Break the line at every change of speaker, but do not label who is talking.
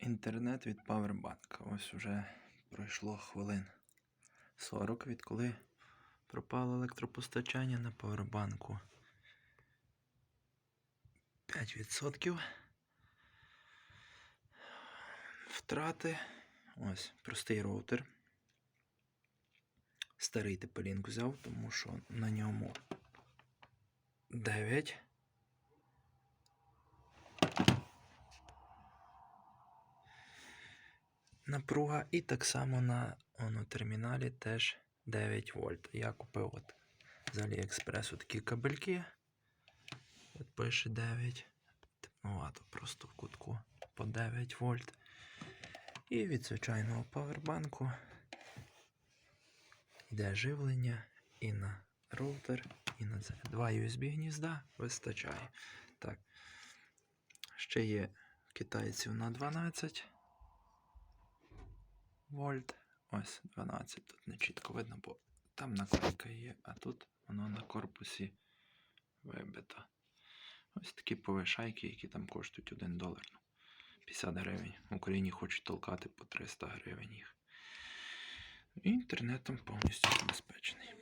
Інтернет від Powerbank. Ось вже пройшло хвилин 40, відколи пропало електропостачання на Powerbank. 5%. Втрати. Ось простий роутер. Старий тепелінг взяв, тому що на ньому 9. Напруга, і так само на оно, терміналі теж 9 вольт. Я купив от з Аліекспресу такі кабельки. От пише 9. Темнувато просто в кутку по 9 вольт. І від звичайного павербанку йде живлення і на роутер, і на це. Два USB гнізда вистачає. Так. Ще є китайців на 12 вольт. Ось 12. Тут не чітко видно, бо там наклейка є, а тут воно на корпусі вибито. Ось такі повишайки, які там коштують 1 долар. Ну, 50 гривень. В Україні хочуть толкати по 300 гривень їх. Інтернетом повністю забезпечений.